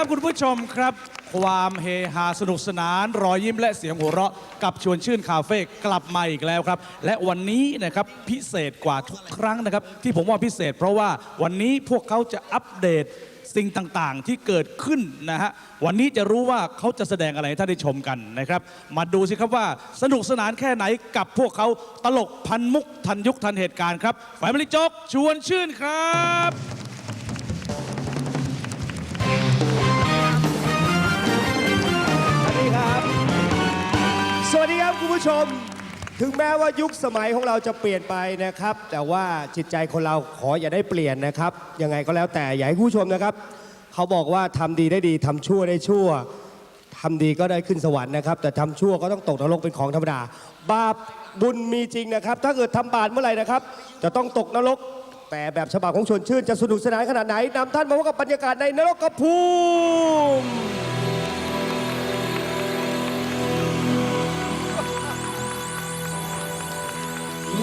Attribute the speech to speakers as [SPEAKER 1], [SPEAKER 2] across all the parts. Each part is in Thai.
[SPEAKER 1] ครับคุณผู้ชมครับ ความเฮฮาสนุกสนาน รอยยิ้มและเสียงหัวเราะกับชวนชื่นคาเฟ่กลับมาอีกแล้วครับ และวันนี้นะครับพิเศษกว่าทุกครั้งนะครับ ที่ผมว่าพิเศษ เพราะว่าวันนี้พวกเขาจะอัปเดตสิ่งต่างๆที่เกิดขึ้นนะฮะวันนี้จะรู้ว่าเขาจะแสดงอะไรให้ท่านได้ชมกันนะครับ มาดูสิครับว่าสนุกสนานแค่ไหนกับพวกเขาตลกพันมุกทันยุคทันเหตุการณ์ครับแฟมิลี่โจ๊กชวนชื่นครับ
[SPEAKER 2] วัสดีครับคุณผู้ชม ถึงแม้ว่ายุคสมัยของเราจะเปลี่ยนไปนะครับ แต่ว่าจิตใจคนเราขออย่าได้เปลี่ยนนะครับ ยังไงก็แล้วแต่อย่าให้คุณผู้ชมนะครับ เขาบอกว่าทำดีได้ดีทำชั่วได้ชั่วทำดีก็ได้ขึ้นสวรรค์นะครับ แต่ทำชั่วก็ต้องตกนรกเป็นของธรรมดา บาปบุญมีจริงนะครับ ถ้าเกิดทำบาปเมื่อไหร่นะครับ จะต้องตกนรก แต่แบบฉบับของชวนชื่นจะสนุกสนานขนาดไหนนำท่านมาพบกับบรรยากาศในนรกกระภูม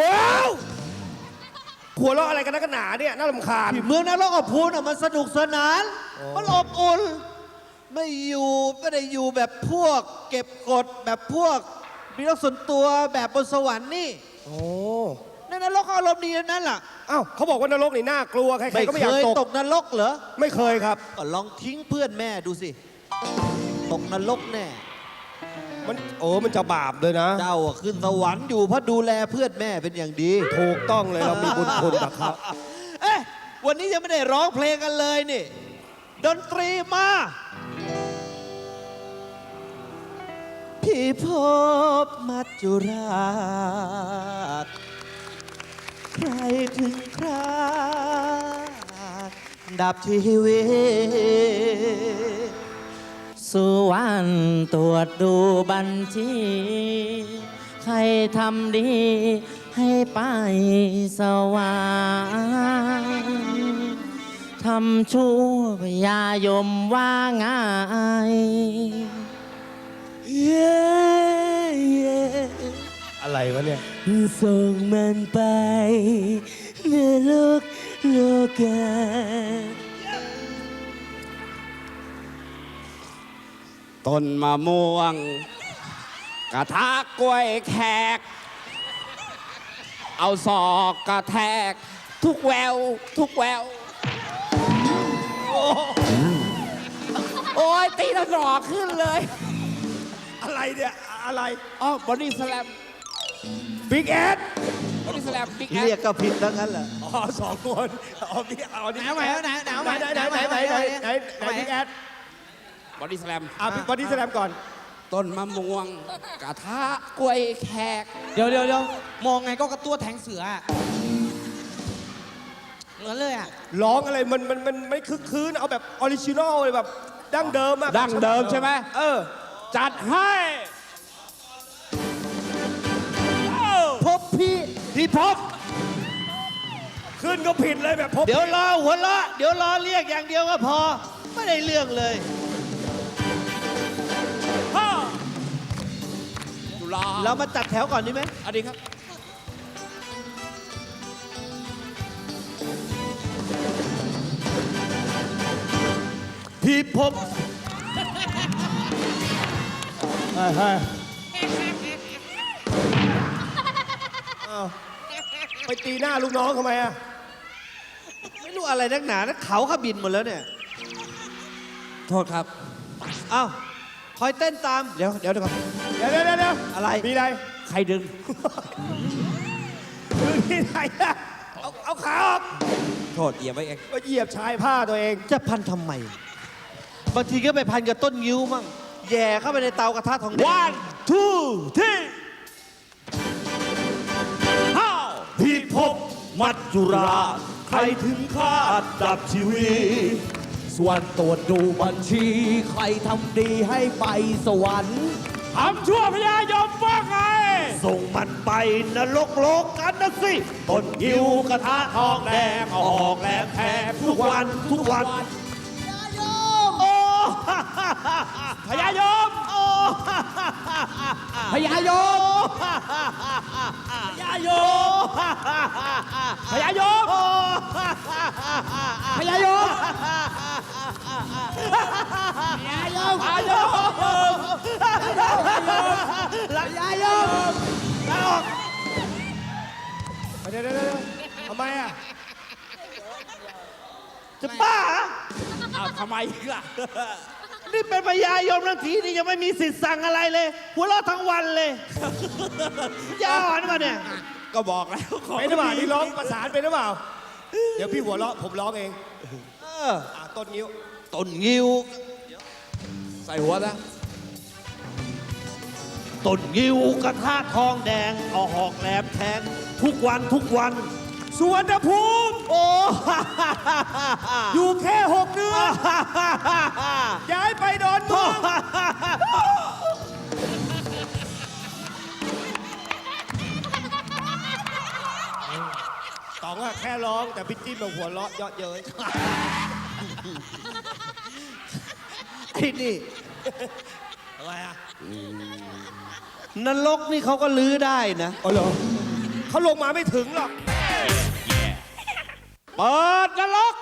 [SPEAKER 2] ว้าวหัวเราะอะไรกันนักหนาเนี่ยน่ารำคาญ
[SPEAKER 3] เมืองนรกกับพูนอะมันสนุกสนาน มันอบอุ่น ไม่อยู่ไม่ได้อยู่แบบพวก เก็บกดแบบพวกมีโลกส่วนตัวแบบบนสวรรค์นี่
[SPEAKER 2] โอ้
[SPEAKER 3] ในนรกก็อารมณ์ดีทั้งนั้นล่ะ
[SPEAKER 2] เอ้าเขาบอกว่านรกนี่น่ากลัวใคร
[SPEAKER 3] ไม่
[SPEAKER 2] ๆก็ไม่อ
[SPEAKER 3] เค
[SPEAKER 2] ยาก
[SPEAKER 3] ย
[SPEAKER 2] ต
[SPEAKER 3] ต
[SPEAKER 2] ก
[SPEAKER 3] กนรกเหรอ
[SPEAKER 2] ไม่เคยครับ
[SPEAKER 3] ก็ลองทิ้งเพื่อนแม่ดูสิ ตกนรกแน่
[SPEAKER 2] มันโอ้มันจะบาปเลยนะ
[SPEAKER 3] เจ้าอะขึ้นสวรรค์อยู่เพราะดูแลเพื่อนแม่เป็นอย่างดี
[SPEAKER 2] ถูกต้องเลยเรามีบุญคุณกับเขา
[SPEAKER 3] เอ๊ะวันนี้ยังไม่ได้ร้องเพลงกันเลยนี่ ดนตรีมา พี่พบมัจจุราช ใครถึงคราดับชีวิต
[SPEAKER 4] สุวรรณตรวจดูบัญชี ใครทำดีให้ไปสวรรค์ทำชั่วยายมว่าง่าย
[SPEAKER 3] เย้เย้
[SPEAKER 2] อะไรวะเนี่ย
[SPEAKER 4] ส่งมันไปนรกโลกา
[SPEAKER 5] ต้นมะม่วง กระทะกล้วยแขก เอาศอกกระแทก ทุกแวว ทุกแวว โอ้ยตีแล้วหนอขึ้นเลย
[SPEAKER 2] อะไรเนี่ย อะไร
[SPEAKER 5] อ๋อบอดี้สแลม
[SPEAKER 2] บิ๊กแอด
[SPEAKER 5] บอดี้สแลมบิ๊กแอ
[SPEAKER 3] เรียกก็ผิดทั้งนั้นแหละ
[SPEAKER 2] อ๋อสองคนอ๋อบิ๊กอ๋อนี่
[SPEAKER 4] หนาวไหมหนาวหนาวไหม
[SPEAKER 2] ไหนไหนไหนไหนไหนไหนไหนบิ๊กแอด
[SPEAKER 5] บอดี้สแลม
[SPEAKER 2] อะบิ๊กบอดี้แสดงก่อน
[SPEAKER 5] ต้นมะม่วงกระทะกล้วยแขก
[SPEAKER 4] เดี๋ยวเดี๋ยวเดี๋ยวมองไงก็กระตัวแทงเสืออะเหมือนเลยอะ
[SPEAKER 2] ร้องอะไรมันมันมันไม่คึกคืนเอาแบบออริจินอลเลยแบบดั้งเดิมอะ
[SPEAKER 5] ดั้งเดิมใช่ไหม
[SPEAKER 2] เออ
[SPEAKER 5] จัดให้
[SPEAKER 3] พี่พี่พบ
[SPEAKER 2] ขึ้นก็ผิดเลยแบบพบ
[SPEAKER 3] เดี๋ยวรอหัวเราะเดี๋ยวรอเรียกอย่างเดียวก็พอ ไม่ได้เรื่องเลย
[SPEAKER 5] จุฬา
[SPEAKER 3] เรามาจัดแถวก่อนดีไหม
[SPEAKER 5] อันนี้ครับ
[SPEAKER 3] พี่พบ
[SPEAKER 2] ไปตีหน้าลูกน้องทำไมอะ
[SPEAKER 3] ไม่รู้อะไรนักหนานะเขาเขาบินหมดแล้วเนี่ย
[SPEAKER 5] โทษครับ
[SPEAKER 3] เอ้าคอยเต้นตาม
[SPEAKER 5] เดี๋ยวเดี๋ยวเดี๋ยวก่อน
[SPEAKER 2] เดี๋ยวเดี๋ยวเดี๋ยวเดี๋ยว
[SPEAKER 3] อะไร
[SPEAKER 2] มีอะไร
[SPEAKER 5] ใครดึง
[SPEAKER 2] มือที่ไหนอะเอาเอาขาออก
[SPEAKER 5] โทษเหยียบไว้เอง
[SPEAKER 2] มาเหยียบชายผ้าตัวเอง
[SPEAKER 3] จะพันทำไม บางทีก็ไปพันกับต้นงิ้วมั่งแย่เข้าไปในเตากระทะทองแดง
[SPEAKER 5] one two three
[SPEAKER 6] พิภพมัจจุรา ใครถึงคาดดับชีวิต
[SPEAKER 2] ส่วนตรวจดูบัญชี ใครทำดีให้ไปสวรรค์
[SPEAKER 1] ทำชั่วพญายมว่าไง
[SPEAKER 6] ส่งมันไปนรกโลกกันนะสิต้นหิวกระทะทองแดงออกแหลมแทบทุกวันทุกวันโอ้
[SPEAKER 1] พญายม
[SPEAKER 6] โอ้
[SPEAKER 2] พญายม
[SPEAKER 6] ยายโย
[SPEAKER 1] พญายม
[SPEAKER 2] พญายมพญายมเดี๋ยวเดี๋ยวเดี๋ยวทำไมอะ
[SPEAKER 6] จะบ้า
[SPEAKER 5] เอาทำไมอีกล่ะ
[SPEAKER 6] นี่เป็นพญายมทั้งทีนี่ยังไม่มีสิทธิ์สั่งอะไรเลย หัวเราะทั้งวันเลยยาอ่อนมาเนี่ย
[SPEAKER 5] ก็บอกแล้วขอ
[SPEAKER 2] เป็นหรือเปล่านี่ร้องประสานเป็นหรือเปล่า เดี๋ยวพี่หัวเราะผมร้องเอง
[SPEAKER 3] เออ
[SPEAKER 2] อะต้นนิ้ว
[SPEAKER 3] ต้นงิ้ว
[SPEAKER 5] ใส่หัวนะ
[SPEAKER 6] ต้นงิ้วกระทะทองแดงเอาหอกแหลมแทงทุกวันทุกวัน
[SPEAKER 2] สวนภูมิ
[SPEAKER 6] โอ้
[SPEAKER 2] อยู่แค่หกเดือน ย้ายไปดอนเมืองต๋องอะแค่ร้องแต่พี่จิ้มมาหัวเราะเยาะเย้ย
[SPEAKER 3] ไอ้นี่
[SPEAKER 2] อะไรอะ
[SPEAKER 3] นรกนี่เขาก็ลื้อได้นะ
[SPEAKER 2] อ๋อเหรอเขาลงมาไม่ถึงหรอก
[SPEAKER 5] เปิดนรก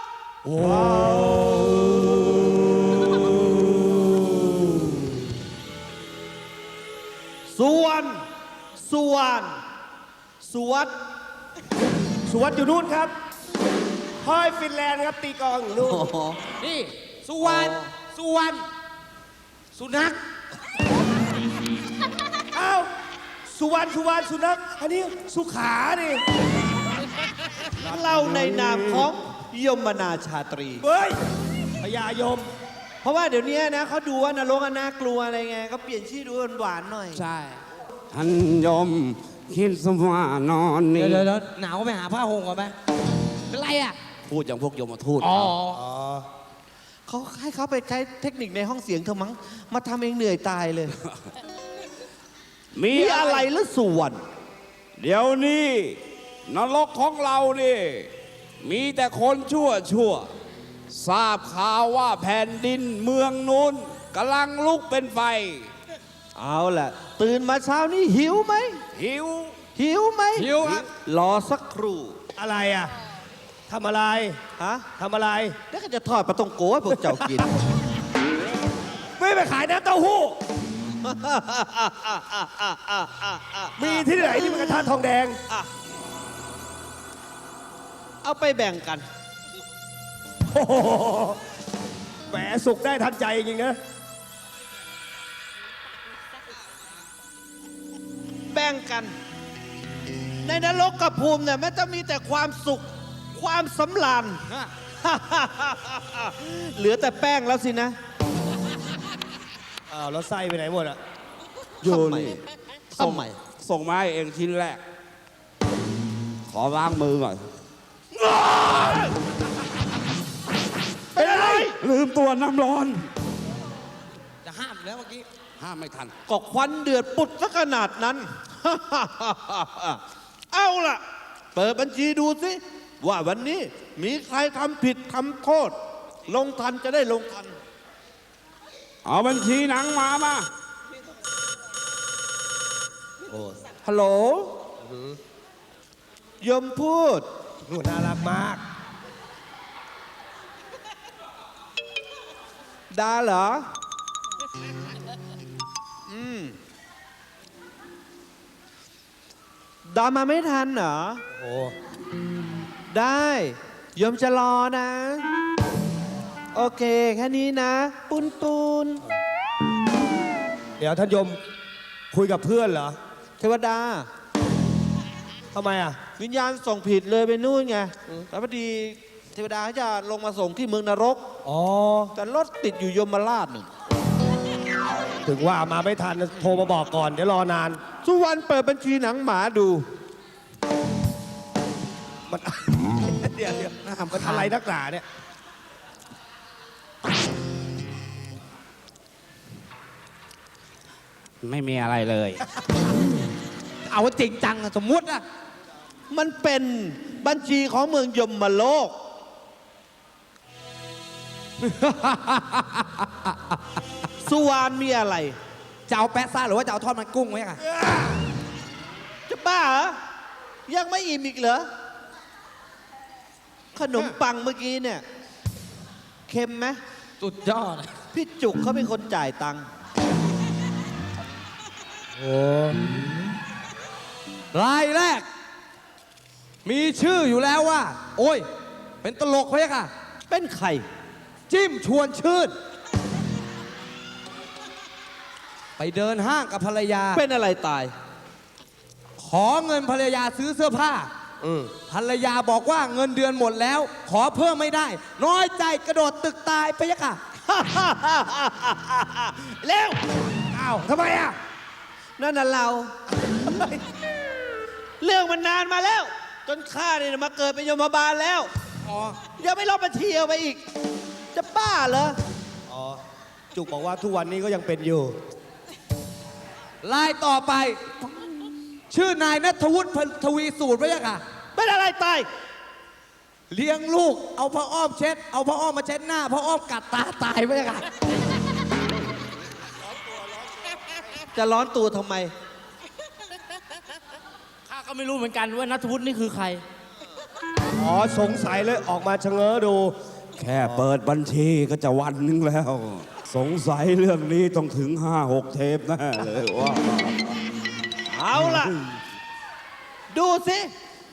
[SPEAKER 3] ส่วนส่วนสวด
[SPEAKER 2] สวนอยู่นู่นครับพอยฟินแลนด์ครับตีกลองอยู่นู่น
[SPEAKER 5] นี่สุวรรณสุวรรณสุนัข
[SPEAKER 2] อ้าวสุวรรณสุวรรณสุนัขอันนี้สุขานี่
[SPEAKER 3] เราในนามของยมนาชาตรี
[SPEAKER 2] เฮ้ยพญายม
[SPEAKER 3] เพราะว่าเดี๋ยวนี้นะเขาดูว่านรกอะน่ากลัวอะไรไงก็เปลี่ยนชื่อดูหวานๆหน่อย
[SPEAKER 5] ใช่ท่านยมคิดสว่านอนนี่
[SPEAKER 4] เดี๋ยวเดี๋ยวหนาวไปหาผ้าห่มก่อนไหมเป็นไรอะ
[SPEAKER 5] พูดอย่างพวกยมทูต
[SPEAKER 4] อ๋อ
[SPEAKER 3] เขาให้เขาไปใช้เทคนิคในห้องเสียงเธอมั้ง มาทำเองเหนื่อยตายเลย
[SPEAKER 5] มี
[SPEAKER 3] มี
[SPEAKER 5] อะ
[SPEAKER 3] อะไรไรหรือส่วน
[SPEAKER 5] เดี๋ยวนี้ นรกของเรานี่มีแต่คนชั่วชั่ว ทราบข่าวว่าแผ่นดินเมืองนู้นกำลังลุกเป็นไฟ
[SPEAKER 3] เอาล่ะ ตื่นมาเช้านี้หิวไหม
[SPEAKER 5] หิว
[SPEAKER 3] หิวไหม
[SPEAKER 5] หิวครับ
[SPEAKER 3] รอสักครู่
[SPEAKER 2] อะไรอะทำอะไร
[SPEAKER 3] ฮะ
[SPEAKER 2] ทำอะไร
[SPEAKER 3] เดี๋ยวก็จะทอดปลาตองโกให้พวกเจ้ากิน
[SPEAKER 2] ไม่ไปขายน้ำเต้าหู้ มีที่ไหนที่มันกระทะทองแดง
[SPEAKER 3] เอาไปแบ่งกัน
[SPEAKER 2] โอ้โหแหมสุกได้ทันใจจริงๆนะ
[SPEAKER 3] แบ่งกัน ในนรกกับภูมิเนี่ยมันจะมีแต่ความสุขความสำราญ เหลือแต่แป้งแล้วสินะ
[SPEAKER 2] อ้าวแล้วไส้ไปไหนหมดอะ
[SPEAKER 5] อยู่
[SPEAKER 3] ทำไม
[SPEAKER 5] นี่
[SPEAKER 3] ทำไม
[SPEAKER 5] ส่งมาให้เองชิ้นแรก ขอล้างมือก่อน
[SPEAKER 2] เป็
[SPEAKER 5] ลืมตัวน้ำร้อน
[SPEAKER 4] จะห้ามแล้วเมื่อกี้
[SPEAKER 5] ห้ามไม่ทัน
[SPEAKER 3] ก็ควันเดือดปุดซะขนาดนั้น เอาล่ะ เปิดบัญชีดูสิว่าวันนี้มีใครทำผิดทำโทษ ลงทันจะได้ลงทัน
[SPEAKER 5] เอาบัญชีหนังมามา
[SPEAKER 3] ฮัลโหลยมพูด
[SPEAKER 2] หนูน่ารักมาก
[SPEAKER 3] ดาเหรอ อืม ดามาไม่ทันเหรอ
[SPEAKER 2] โอ้
[SPEAKER 3] ได้ยมจะรอนะ โอเค แค่นี้นะ ปุนปุน
[SPEAKER 2] เดี๋ยวท่านยมคุยกับเพื่อนเหรอ
[SPEAKER 3] เทวดา
[SPEAKER 2] ทำไมอะ
[SPEAKER 3] วิญญาณส่งผิดเลยไปนู่นไงแล้วพอดี เทวดาเขาจะลงมาส่งที่เมืองนรก
[SPEAKER 2] อ๋อ
[SPEAKER 3] แต่รถติดอยู่ยมราชหนึ่ง
[SPEAKER 2] ถึงว่ามาไม่ทันโทรมาบอกก่อนเดี๋ยวรอนาน
[SPEAKER 3] สุวรรณเปิดบัญชีหนังหมาดู
[SPEAKER 2] มัน เดี๋ยวเดี๋ยวมันอะไรนักหนาเนี่ย
[SPEAKER 5] ไม่มีอะไรเลย
[SPEAKER 4] เอาจริงจังอะสมมุติอะ
[SPEAKER 3] มันเป็นบัญชีของเมืองยมโลก สุวรรณมีอะไร
[SPEAKER 4] จะเอาแปะซ่าหรือว่าจะเอาทอดมันกุ้งไว้ค่ะ
[SPEAKER 3] จะบ้าเหรอยังไม่อิ่มอีกเหรอ ขนมปังเมื่อกี้เนี่ย เค็มไหม
[SPEAKER 4] สุดยอด
[SPEAKER 3] พี่จุกเขาเป็นคนจ่ายตังค์
[SPEAKER 4] รายแรก มีชื่ออยู่แล้วว่า โอ้ย เป็นตลกไว้ค่ะ
[SPEAKER 3] เป็นใคร
[SPEAKER 4] จิ้มชวนชื่น ไปเดินห้างกับภรรยา
[SPEAKER 3] เป็นอะไรตาย
[SPEAKER 4] ขอเงินภรรยาซื้อเสื้อผ้าภรรยาบอกว่าเงินเดือนหมดแล้ว ขอเพิ่มไม่ได้ น้อยใจกระโดดตึกตายไปยะค่ะ
[SPEAKER 3] เร็ว
[SPEAKER 2] อ้าวทำไมอะ
[SPEAKER 3] นั่นน่ะเรา เรื่องมันนานมาแล้ว จนข้าเนี่ยมาเกิดเป็นยมบาลแล้ว
[SPEAKER 4] อ๋อ
[SPEAKER 3] ยังไม่รอบบัญชีเอาไปอีก จะบ้าเหรอ
[SPEAKER 2] อ๋อ จุกบอกว่าทุกวันนี้ก็ยังเป็นอยู่
[SPEAKER 4] ลายต่อไป ชื่อนายนัทวุฒิพันทวีสูตรไว้ยะค่ะ
[SPEAKER 3] เป็นอะไรตาย
[SPEAKER 4] เลี้ยงลูก เอาผ้าอ้อมเช็ด เอาผ้าอ้อมมาเช็ดหน้าผ้าอ้อมกัดตาตายไว้ยะค่ะ
[SPEAKER 3] จะร้อนตัวทำไม
[SPEAKER 4] ข้าก็ไม่รู้เหมือนกันว่านัทวุฒินี่คือใคร
[SPEAKER 2] อ๋อ สงสัยเลยออกมาชะเง้อดู
[SPEAKER 5] แค่เปิดบัญชีก็จะวันนึงแล้ว สงสัยเรื่องนี้ต้องถึงห้าหกเทปแน่เลยว่า
[SPEAKER 3] เอาล่ะ ดูสิ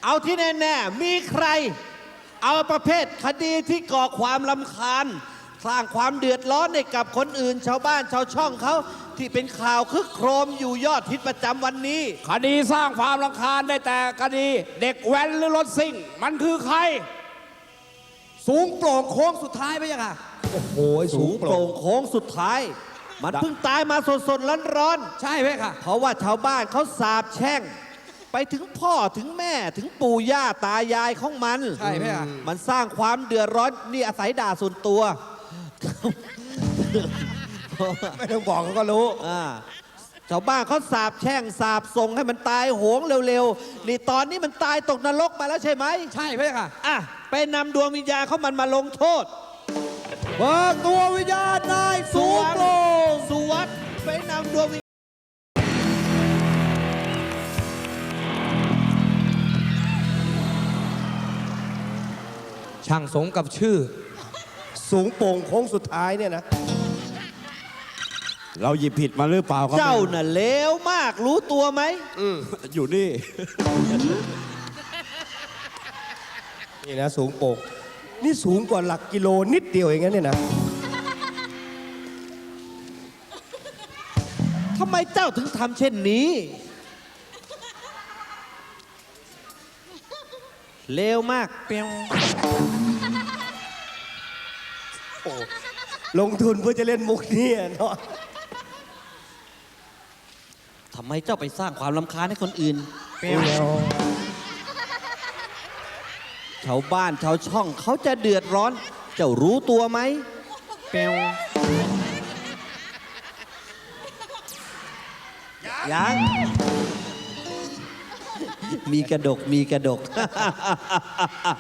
[SPEAKER 3] เอาที่แน่ๆ มีใคร เอาประเภทคดีที่ก่อความลำคาญ สร้างความเดือดร้อนให้กับคนอื่น ชาวบ้านชาวช่องเขาที่เป็นข่าวคึกโครมอยู่ยอดฮิตประจำวันนี้
[SPEAKER 5] คดีสร้างความรำคาญได้แต่คดี เด็กแว้นหรือรถซิ่ง มันคือใคร
[SPEAKER 4] สูงโปร่งโค้งสุดท้ายไว้ยะค่ะ
[SPEAKER 2] โอ้โห
[SPEAKER 3] สู
[SPEAKER 2] สู
[SPEAKER 3] ง
[SPEAKER 2] ง
[SPEAKER 3] โป
[SPEAKER 2] โปร่
[SPEAKER 3] ร่
[SPEAKER 2] ง
[SPEAKER 3] งโค้งสุดท้าย มันเพิ่งตายมาสดๆร้อน
[SPEAKER 4] ใช่ไหมค่ะ
[SPEAKER 3] ๆเพราะว่าชาวบ้านเขาสาบแช่ง ไปถึงพ่อถึงแม่ถึงปู่ย่าตายายของมัน
[SPEAKER 4] ใช่ไหมอะ
[SPEAKER 3] มันสร้างความเดือดร้อนนี่อาศัยด่าส่วนตัว
[SPEAKER 2] ไม่ต้องบอกเขาก็รู้
[SPEAKER 3] อ่า ชาวบ้านเขาสาบแช่งสาบส่งให้มันตายโหงเร็วๆ นี่ตอนนี้มันตายตกนรกมาแล้วใช่ไหม
[SPEAKER 4] ใช่ไหมค่ะ
[SPEAKER 3] อะ ไปนำดวงวิญญาณเขามันมาลงโทษ
[SPEAKER 4] เบิกตัววิญญาณนายสูงโปร่ง
[SPEAKER 3] สุวัสด์ไปนำดวงวิญ
[SPEAKER 4] ช่างสงกับชื่อ
[SPEAKER 2] สูงโป่งโค้งสุดท้ายเนี่ยนะ
[SPEAKER 5] เราหยิบผิดมาหรือเปล่าครับ
[SPEAKER 3] เจ้าน่ะเลวมากรู้ตัวไหม
[SPEAKER 5] อยู่นี่
[SPEAKER 2] นี่นะสูงโป่งนี่สูงกว่าหลักกิโลนิดเดียวเองนะเนี่ยนะ
[SPEAKER 3] ทำไมเจ้าถึงทำเช่นนี้ เลวมากเปียว
[SPEAKER 2] ลงทุนเพื่อจะเล่นมุกนี่เนาะ
[SPEAKER 3] ทำไมเจ้าไปสร้างความลำคาญให้คนอื่นชาวบ้านชาวช่องเขาจะเดือดร้อน เจ้ารู้ตัวไหม เปียวยัง มีกระดกมีกระดก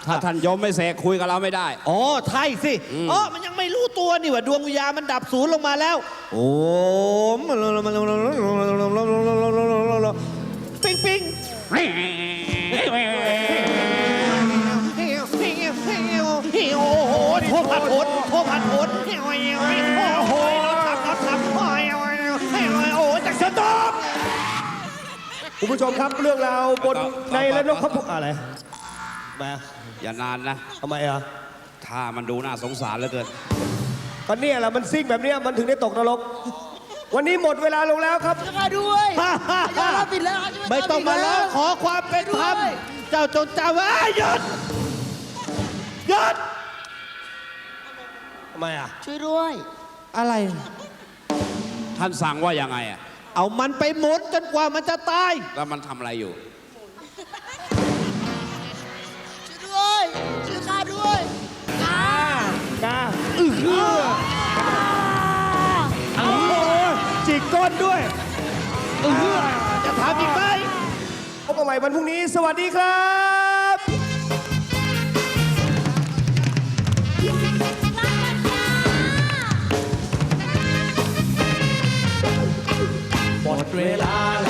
[SPEAKER 5] ถ้าท่านยมไม่เสกคุยกับเราไม่ได้
[SPEAKER 3] อ๋อใช่สิอ๋อมันยังไม่รู้ตัวนี่ว่าดวงวิญญาณมันดับศูนย์ลงมาแล้ว โอ้มปิ๊ โอ้โหโทษผัดผลโทษผัดผลโอ้โหรับรับรับโอ้จากสต๊อป
[SPEAKER 2] คุณผู้ชมครับเรื่องราวบนในและนกพ
[SPEAKER 5] ต่อ
[SPEAKER 2] ระพุอะไรมา
[SPEAKER 5] อย่านานนะ
[SPEAKER 2] ทำไมอะ
[SPEAKER 5] ถ้ามันดูน่าสงสารเหลือเกิน
[SPEAKER 2] ตอนเนี้ยแหละมันซิ่งแบบเนี้ยมันถึงได้ตกนรก วันนี้หมดเวลาลงแล้วครับ ช่ว
[SPEAKER 4] ยาด้วย
[SPEAKER 3] ยอมรับผ
[SPEAKER 4] ิดแล้ว
[SPEAKER 3] ไม่ต้องมาแล้วขอความเป็นธรรม เจ้าจงจำไว้หยุดหยุด
[SPEAKER 2] ทำไมอะ ช่วยด้วย
[SPEAKER 3] อะไร
[SPEAKER 4] ท่า
[SPEAKER 5] นสั่งว่ายังไงอะ
[SPEAKER 3] เอามันไปหมุนจนกว่ามันจะตาย
[SPEAKER 5] แล้วมันทำอะไรอยู่
[SPEAKER 2] จ
[SPEAKER 3] ริงไหม
[SPEAKER 2] พบกันใหม่วันพรุ่งนี้ สวัสดีครับ
[SPEAKER 1] หมดเวลา